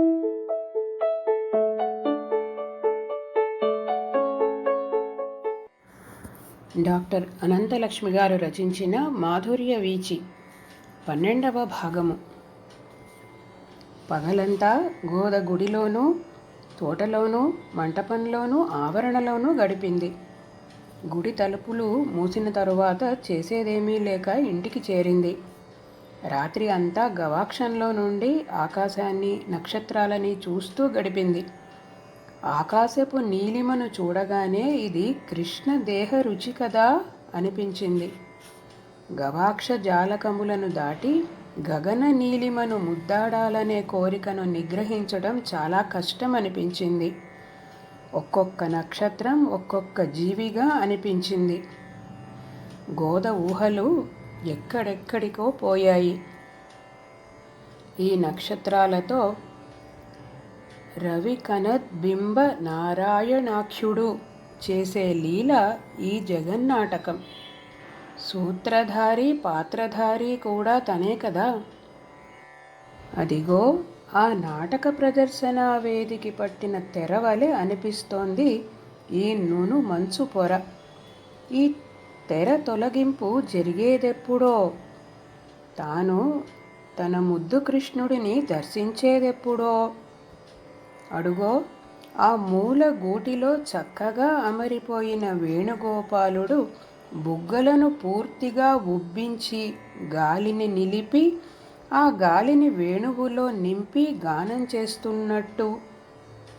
Doctor Ananthalakshmi గారు రచించిన మాధుర్య వీచి పన్నెండవ భాగము. పగలంతా గోద గుడిలోనూ తోటలోనూ మంటపంలోనూ ఆవరణలోనూ గడిపింది. గుడి తలుపులు మూసిన తరువాత చేసేదేమీ లేక ఇంటికి చేరింది. రాత్రి అంతా గవాక్షంలో నుండి ఆకాశాన్ని నక్షత్రాలని చూస్తూ గడిపింది. ఆకాశపు నీలిమను చూడగానే ఇది కృష్ణ దేహ రుచి కదా అనిపించింది. గవాక్ష జాలకములను దాటి గగన నీలిమను ముద్దాడాలనే కోరికను నిగ్రహించడం చాలా కష్టం అనిపించింది ఒక్కొక్క నక్షత్రం ఒక్కొక్క జీవిగా అనిపించింది. గోద ఊహలు ఎక్కడెక్కడికో పోయాయి. ఈ నక్షత్రాలతో రవి కనద్ బింబ నారాయణాక్షుడు చేసే లీల ఈ జగన్నాటకం. సూత్రధారి పాత్రధారి కూడా తనే కదా. అదిగో ఆ నాటక ప్రదర్శన వేదికి పట్టిన తెరవలే అనిపిస్తోంది ఈ నూను మంచు పొర. ఈ తెర తొలగింపు జరిగేదెప్పుడో తాను తన ముద్దు కృష్ణుడిని దర్శించేదెప్పుడో. అడుగో ఆ మూల గూటిలో చక్కగా అమరిపోయిన వేణుగోపాలుడు బుగ్గలను పూర్తిగా ఉబ్బించి గాలిని నిలిపి ఆ గాలిని వేణువులో నింపి గానం చేస్తున్నట్టు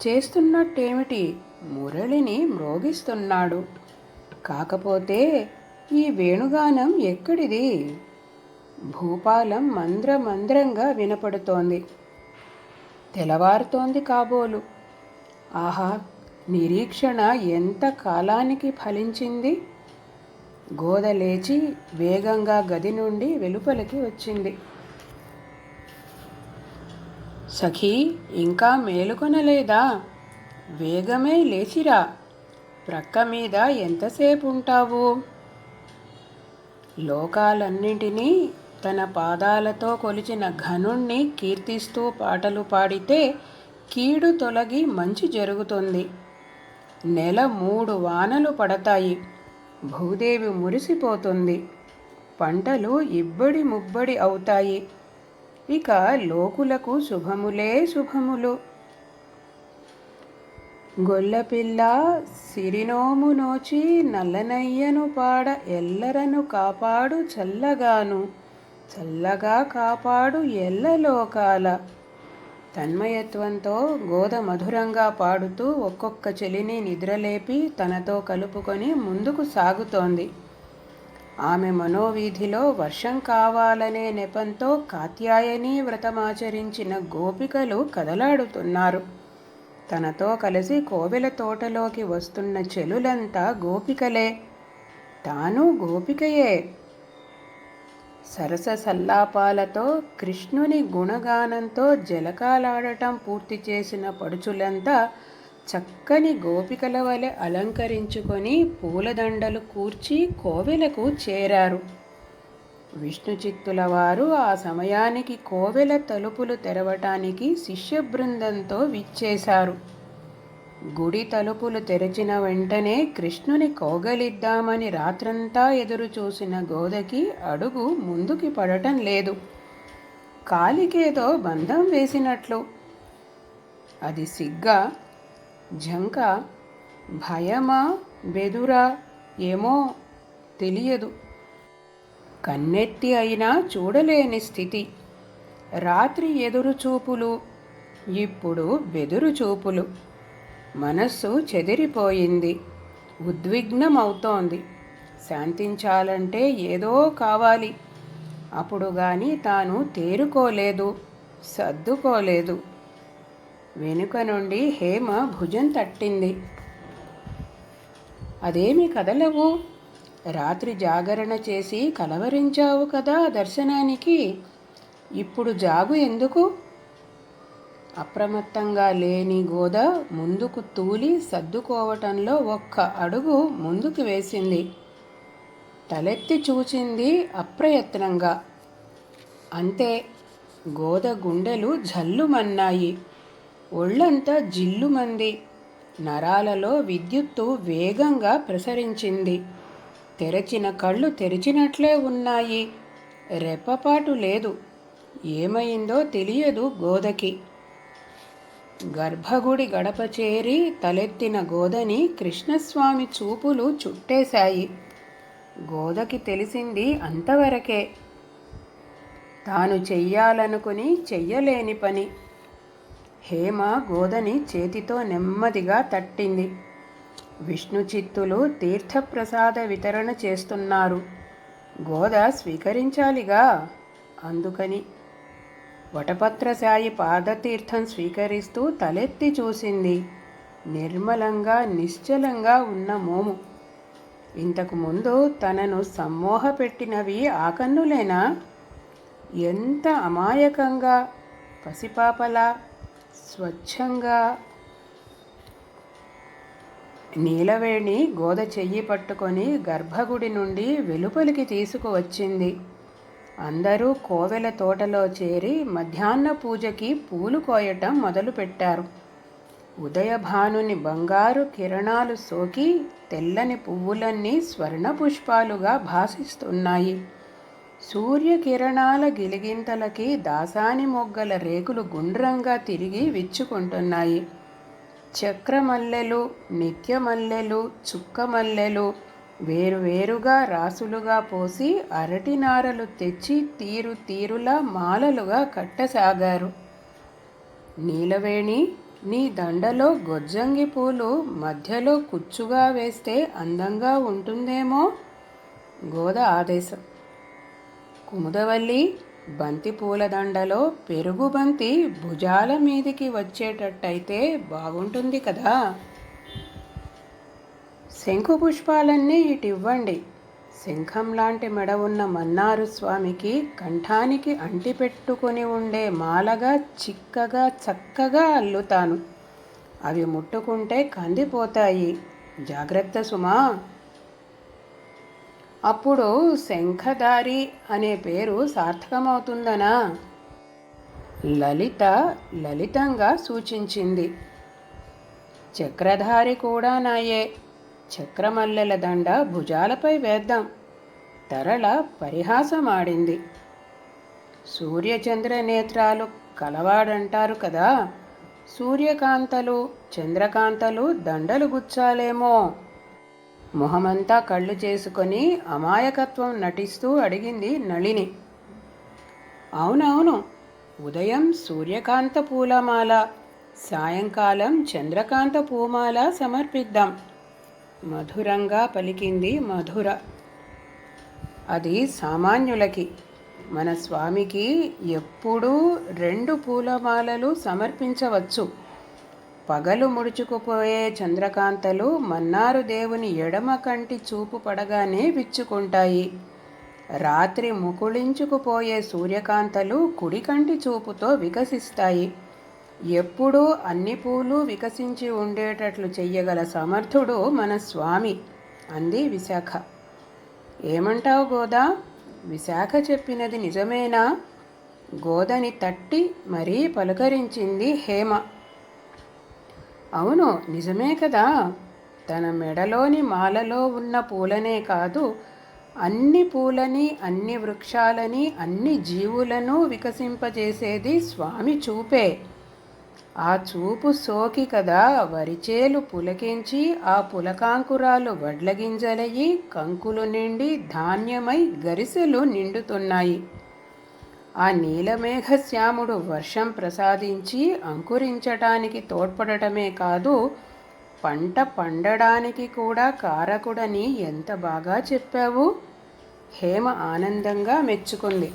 చేస్తున్నట్టేమిటి మురళిని మ్రోగిస్తున్నాడు. కాకపోతే ఈ వేణుగానం ఎక్కడిది? భూపాలం మంద్రమంద్రంగా వినపడుతోంది. తెలవారుతోంది కాబోలు. ఆహా నిరీక్షణ ఎంత కాలానికి ఫలించింది? గోద లేచి వేగంగా గది నుండి వెలుపలికి వచ్చింది. సఖీ ఇంకా మేలుకొనలేదా? వేగమే లేచిరా. ప్రక్క మీద ఎంతసేపు ఉంటావు? లోకాలన్నింటినీ తన పాదాలతో కొలిచిన ఘనుణ్ణి కీర్తిస్తూ పాటలు పాడితే కీడు తొలగి మంచి జరుగుతుంది. నెల మూడు వానలు పడతాయి. భూదేవి మురిసిపోతుంది. పంటలు ఇబ్బడి ముబ్బడి అవుతాయి. ఇక లోకులకు శుభములే శుభములు. గొల్లపిల్ల సిరినోము నోచి నల్లనయ్యను పాడ ఎల్లరను కాపాడు చల్లగాను. చల్లగా కాపాడు ఎల్లలోకాల తన్మయత్వంతో గోద మధురంగా పాడుతూ ఒక్కొక్క చెలిని నిద్రలేపి తనతో కలుపుకొని ముందుకు సాగుతోంది. ఆమె మనోవీధిలో వర్షం కావాలనే నెపంతో కాత్యాయని వ్రతమాచరించిన గోపికలు కదలాడుతున్నారు. తనతో కలిసి కోవెల తోటలోకి వస్తున్న చెలులంతా గోపికలే. తాను గోపికయే. సరస సల్లాపాలతో కృష్ణుని గుణగానంతో జలకాలాడటం పూర్తి చేసిన పడుచులంతా చక్కని గోపికల వలె అలంకరించుకొని పూలదండలు కూర్చి కోవెలకు చేరారు. విష్ణు చిత్తుల వారు ఆ సమయానికి కోవెల తలుపులు తెరవటానికి శిష్య బృందంతో విచ్చేశారు. గుడి తలుపులు తెరిచిన వెంటనే కృష్ణుని కోగలిద్దామని రాత్రంతా ఎదురు చూసిన గోదకి అడుగు ముందుకి పడటం లేదు. కాలికేదో బంధం వేసినట్లు. అది సిగ్గా జంక భయమా బెదురా ఏమో తెలియదు. కన్నెత్తి అయినా చూడలేని స్థితి. రాత్రి ఎదురు చూపులు ఇప్పుడు బెదురు చూపులు. మనస్సు చెదిరిపోయింది. ఉద్విగ్నమవుతోంది. శాంతించాలంటే ఏదో కావాలి. అప్పుడు గాని తాను తేరుకోలేదు సర్దుకోలేదు. వెనుక నుండి హేమ భుజం తట్టింది. అదేమి కదలవు? రాత్రి జాగరణ చేసి కలవరించావు కదా దర్శనానికి. ఇప్పుడు జాగు ఎందుకు? అప్రమత్తంగా లేని గోద ముందుకు తూలి సర్దుకోవటంలో ఒక్క అడుగు ముందుకు వేసింది. తలెత్తి చూచింది అప్రయత్నంగా. అంతే గోద గుండెలు జల్లుమన్నాయి. ఒళ్ళంతా జిల్లుమంది. నరాలలో విద్యుత్తు వేగంగా ప్రసరించింది. తెరచిన కళ్ళు తెరిచినట్లే ఉన్నాయి. రెప్పపాటు లేదు. ఏమైందో తెలియదు గోదకి. గర్భగుడి గడప చేరి తలెత్తిన గోదని కృష్ణస్వామి చూపులు చుట్టేశాయి. గోదకి తెలిసింది అంతవరకే. తాను చెయ్యాలనుకుని చెయ్యలేని పని. హేమ గోదని చేతితో నెమ్మదిగా తట్టింది. విష్ణు చిత్తులు తీర్థప్రసాద వితరణ చేస్తున్నారు. గోద స్వీకరించాలిగా. అందుకని వటపత్రసాయి పాదతీర్థం స్వీకరిస్తూ తలెత్తి చూసింది. నిర్మలంగా నిశ్చలంగా ఉన్న మోము. ఇంతకు ముందు తనను సమ్మోహపెట్టినవి పెట్టినవి ఆకన్నులేనా ఎంత అమాయకంగా పసిపాపలా స్వచ్ఛంగా నీలవేణి గోద చెయ్యి పట్టుకొని గర్భగుడి నుండి వెలుపలికి తీసుకువచ్చింది. అందరూ కోవెల తోటలో చేరి మధ్యాహ్న పూజకి పూలు కోయటం మొదలుపెట్టారు. ఉదయభానుని బంగారు కిరణాలు సోకి తెల్లని పువ్వులన్నీ స్వర్ణ పుష్పాలుగా భాసిస్తున్నాయి. సూర్యకిరణాల గిలిగింతలకి దాసాని మొగ్గల రేకులు గుండ్రంగా తిరిగి విచ్చుకుంటున్నాయి. చక్రమల్లెలు నిత్యమల్లెలు చుక్కమల్లెలు వేరువేరుగా రాసులుగా పోసి అరటి నారలు తెచ్చి తీరు తీరులా మాలలుగా కట్టసాగారు. నీలవేణి నీ దండలో గొజ్జంగి పూలు మధ్యలో కుచ్చుగా వేస్తే అందంగా ఉంటుందేమో? గోద ఆదేశం. కుముదవల్లి బంతి పూలదండలో పెరుగు బంతి భుజాల మీదికి వచ్చేటట్టయితే బాగుంటుంది కదా. శంఖు పుష్పాలన్నీ ఇటివ్వండి. శంఖం లాంటి మెడ ఉన్న మన్నారు స్వామికి కంఠానికి అంటిపెట్టుకుని ఉండే మాలగా చిక్కగా చక్కగా అల్లుతాను. అవి ముట్టుకుంటే కందిపోతాయి. జాగ్రత్త సుమా. అప్పుడు శంఖధారి అనే పేరు సార్థకమవుతుందనా? లలిత లలితంగా సూచించింది. చక్రధారి కూడా నాయే. చక్రమల్లెల దండ భుజాలపై వేద్దాం. తరళ పరిహాసమాడింది. సూర్యచంద్ర నేత్రాలు కలవాడంటారు కదా. సూర్యకాంతలు చంద్రకాంతలు దండలు గుచ్చాలేమో. మొహమంతా కళ్ళు చేసుకొని అమాయకత్వం నటిస్తూ అడిగింది నళిని. అవునవును ఉదయం సూర్యకాంత పూలమాల సాయంకాలం చంద్రకాంత పూమాల సమర్పిద్దాం. మధురంగా పలికింది మధుర. అది సామాన్యులకి మన స్వామికి ఎప్పుడూ రెండు పూలమాలలు సమర్పించవచ్చు. పగలు ముడుచుకుపోయే చంద్రకాంతలు మన్నారు దేవుని ఎడమ కంటి చూపు పడగానే విచ్చుకుంటాయి. రాత్రి ముకుళించుకుపోయే సూర్యకాంతలు కుడి కంటి చూపుతో వికసిస్తాయి. ఎప్పుడూ అన్ని పూలు వికసించి ఉండేటట్లు చెయ్యగల సమర్థుడు మన స్వామి అంది విశాఖ. ఏమంటావు గోదా? విశాఖ చెప్పినది నిజమేనా? గోదని తట్టి మరీ పలుకరించింది హేమ. అవును నిజమే కదా. తన మెడలోని మాలలో ఉన్న పూలనే కాదు అన్ని పూలని అన్ని వృక్షాలని అన్ని జీవులను వికసింపజేసేది స్వామి చూపే. ఆ చూపు సోకి కదా. వరిచేలు పులకించి ఆ పులకాంకురాలు వడ్లగింజలయ్యి కంకులు నిండి ధాన్యమై గరిసెలు నిండుతున్నాయి. ఆ నీలమేఘశ్యాముడు వర్షం ప్రసాదించి అంకురించటానికి తోడ్పడటమే కాదు పంట పండడానికి కూడా కారకుడని ఎంత బాగా చెప్పావు? హేమ ఆనందంగా మెచ్చుకుంది.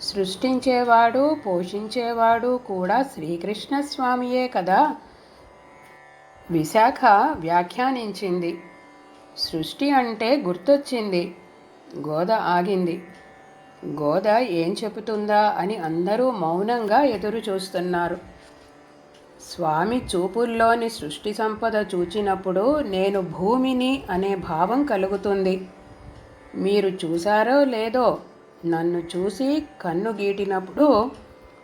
సృష్టించేవాడు పోషించేవాడు కూడా శ్రీకృష్ణ స్వామియే కదా? విశాఖ వ్యాఖ్యానించింది. సృష్టి అంటే గుర్తొచ్చింది. గోద ఆగింది. గోద ఏం చెబుతుందా అని అందరూ మౌనంగా ఎదురు చూస్తున్నారు. స్వామి చూపుల్లోని సృష్టి సంపద చూచినప్పుడు నేను భూమిని అనే భావం కలుగుతుంది. మీరు చూశారో లేదో నన్ను చూసి కన్ను గీటినప్పుడు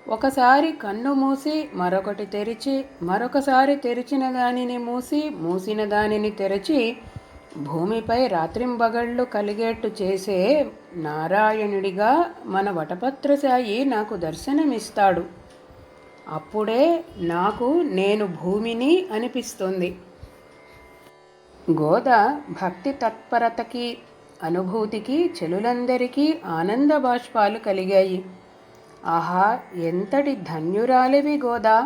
ఒకసారి కన్ను మూసి మరొకటి తెరిచి మరొకసారి తెరిచిన దానిని మూసి మూసిన దానిని తెరిచి భూమిపై రాత్రింబగళ్ళు కలిగేట్టు చేసే నారాయణుడిగా మన వటపత్రసాయి నాకు దర్శనమిస్తాడు. అప్పుడే నాకు నేను భూమిని అనిపిస్తుంది. గోద భక్తి తత్పరతకి అనుభూతికి చెలులందరికీ ఆనంద బాష్పాలు కలిగాయి. ఆహా ఎంతటి ధన్యురాలివి గోదా!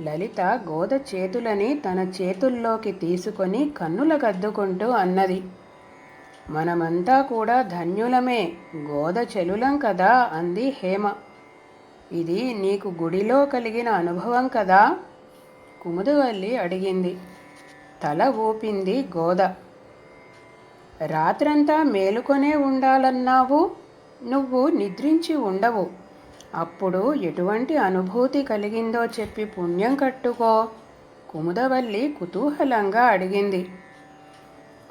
లలిత గోద చేతులని తన చేతుల్లోకి తీసుకొని కన్నుల కద్దుకుంటూ అన్నది. మనమంతా కూడా ధన్యులమే గోద చెలులం కదా అంది హేమ. ఇది నీకు గుడిలో కలిగిన అనుభవం కదా? కుముదవల్లి అడిగింది. తల ఊపింది గోద. రాత్రంతా మేలుకొనే ఉండాలన్నావు? నువ్వు నిద్రించి ఉండవు. అప్పుడు ఎటువంటి అనుభూతి కలిగిందో చెప్పి పుణ్యం కట్టుకో కుముదవల్లి కుతూహలంగా అడిగింది.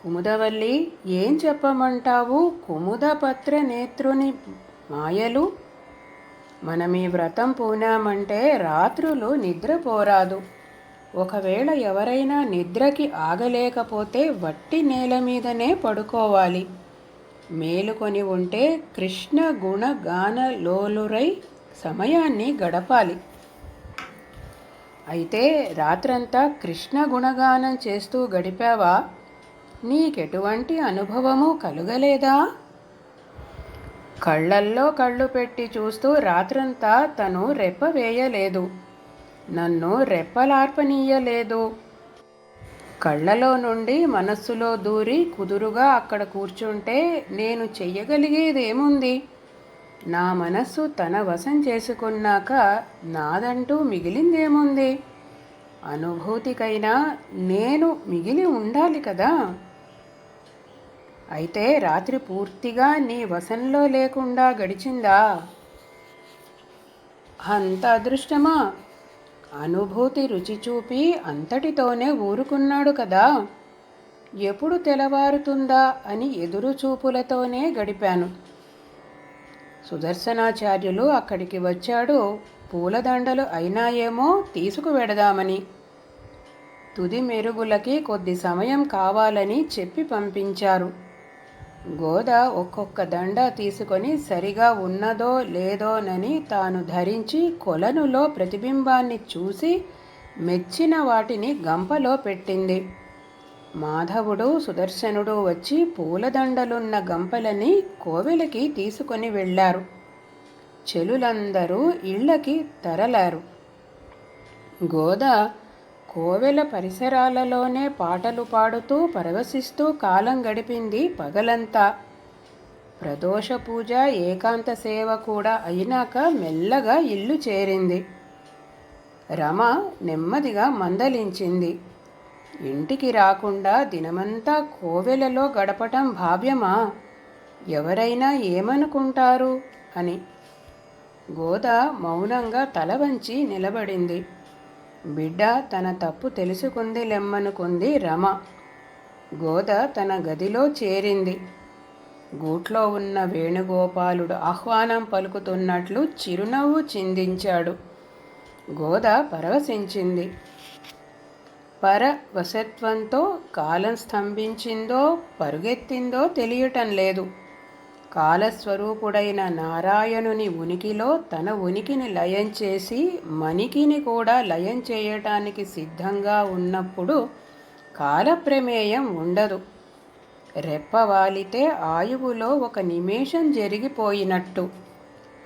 కుముదవల్లి ఏం చెప్పమంటావు? కుముదపత్ర నేత్రుని మాయలు? మనం ఈ వ్రతం పూనామంటే రాత్రులు నిద్రపోరాదు ఒకవేళ ఎవరైనా నిద్రకి ఆగలేకపోతే వట్టి నేల మీదనే పడుకోవాలి. మేలుకొని ఉంటే కృష్ణ గుణగానలోలురై సమయాన్ని గడపాలి. అయితే రాత్రంతా కృష్ణ గుణగానం చేస్తూ గడిపావా? నీకెటువంటి అనుభవము కలుగలేదా? కళ్ళల్లో కళ్ళు పెట్టి చూస్తూ రాత్రంతా తను రెప్ప వేయలేదు. నన్ను రెప్పలార్పనీయలేదు. కళ్ళలో నుండి మనస్సులో దూరి కుదురుగా అక్కడ కూర్చుంటే నేను చెయ్యగలిగేదేముంది? నా మనస్సు తన వశం చేసుకున్నాక నాదంటూ మిగిలిందేముంది? అనుభూతికైనా నేను మిగిలి ఉండాలి కదా? అయితే రాత్రి పూర్తిగా నీ వశంలో లేకుండా గడిచిందా? అంత అదృష్టమా? అనుభూతి రుచి చూపి అంతటితోనే ఊరుకున్నాడు కదా? ఎప్పుడు తెలవారుతుందా అని ఎదురుచూపులతోనే గడిపాను. సుదర్శనాచార్యులు అక్కడికి వచ్చాడు. పూలదండలు అయినాయేమో తీసుకువెడదామని. తుది మెరుగులకి కొద్ది సమయం కావాలని చెప్పి పంపించారు. గోద ఒక్కొక్క దండ తీసుకొని సరిగా ఉన్నదో లేదోనని తాను ధరించి కొలనులో ప్రతిబింబాన్ని చూసి మెచ్చిన వాటిని గంపలో పెట్టింది. మాధవుడు సుదర్శనుడు వచ్చి పూలదండలున్న గంపలని కోవెలకి తీసుకొని వెళ్ళారు. చెలులందరూ ఇళ్ళకి తరలారు. గోద కోవెల పరిసరాలలోనే పాటలు పాడుతూ పరవశిస్తూ కాలం గడిపింది పగలంతా. ప్రదోష పూజ ఏకాంత సేవ కూడా అయినాక మెల్లగా ఇల్లు చేరింది. రమ నెమ్మదిగా మందలించింది. ఇంటికి రాకుండా దినమంతా కోవెలలో గడపటం భావ్యమా? ఎవరైనా ఏమనుకుంటారు? అని. గోద మౌనంగా తల వంచి నిలబడింది. బిడ్డ తన తప్పు తెలుసుకుంది లెమ్మనుకుంది రమ. గోద తన గదిలో చేరింది. గూట్లో ఉన్న వేణుగోపాలుడు ఆహ్వానం పలుకుతున్నట్లు చిరునవ్వు చిందించాడు. గోద పరవశించింది. పరవశత్వంతో కాలం స్తంభించిందో పరుగెత్తిందో తెలియటం లేదు. కాలస్వరూపుడైన నారాయణుని ఉనికిలో తన ఉనికిని లయం చేసి మనికిని కూడా లయం చేయటానికి సిద్ధంగా ఉన్నప్పుడు కాలప్రమేయం ఉండదు. రెప్పవాలితే ఆయువులో ఒక నిమేషం జరిగిపోయినట్టు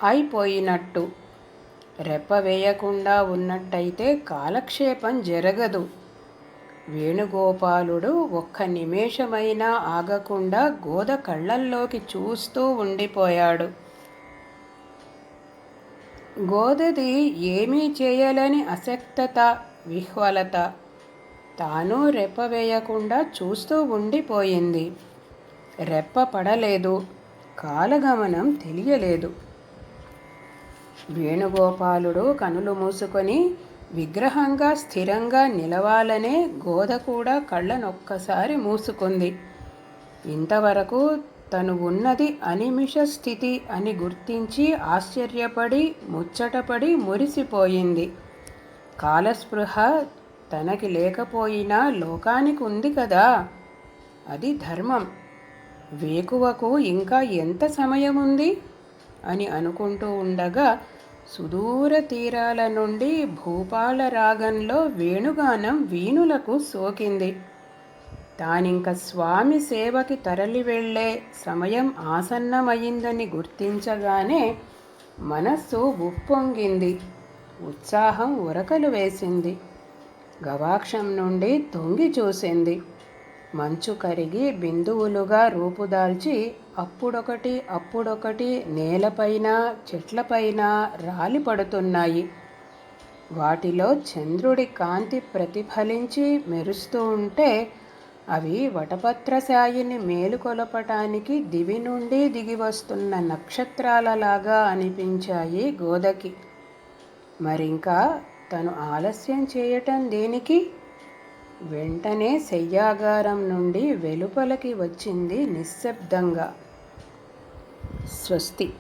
అయిపోయినట్టు. రెప్ప వేయకుండా ఉన్నట్టయితే కాలక్షేపం జరగదు. వేణుగోపాలుడు ఒక్క నిమేషమైనా ఆగకుండా గోద కళ్ళల్లోకి చూస్తూ ఉండిపోయాడు. గోదది ఏమీ చేయలేని అసక్తత విహ్వలత. తాను రెప్ప వేయకుండా చూస్తూ ఉండిపోయింది. రెప్ప పడలేదు కాలగమనం తెలియలేదు. వేణుగోపాలుడు కనులు మూసుకొని విగ్రహంగా స్థిరంగా నిలవాలనే గోద కూడా కళ్ళనొక్కసారి మూసుకుంది. ఇంతవరకు తను ఉన్నది అనిమిష స్థితి అని గుర్తించి ఆశ్చర్యపడి ముచ్చటపడి మురిసిపోయింది. కాలస్పృహ తనకి లేకపోయినా లోకానికి ఉంది కదా. అది ధర్మం. వేకువకు ఇంకా ఎంత సమయం ఉంది అని అనుకుంటూ ఉండగా సుదూర తీరాల నుండి భూపాల రాగంలో వేణుగానం వీణులకు సోకింది. తానింక స్వామి సేవకి తరలి వెళ్ళే సమయం ఆసన్నమయ్యిందని గుర్తించగానే మనస్సు ఉప్పొంగింది. ఉత్సాహం ఉరకలు వేసింది. గవాక్షం నుండి తొంగి చూసింది. మంచు కరిగి బిందువులుగా రూపుదాల్చి అప్పుడొకటి అప్పుడొకటి నేలపైన చెట్లపైన రాలి పడుతున్నాయి. వాటిలో చంద్రుడి కాంతి ప్రతిఫలించి మెరుస్తూ ఉంటే అవి వటపత్రశాయిని మేలుకొలపటానికి దివి నుండి దిగి వస్తున్న నక్షత్రాలలాగా అనిపించాయి గోదకి మరింకా తను ఆలస్యం చేయటం దేనికి? వెంటనే శయ్యాగారం నుండి వెలుపలకి వచ్చింది నిశ్శబ్దంగా. స్వస్తి.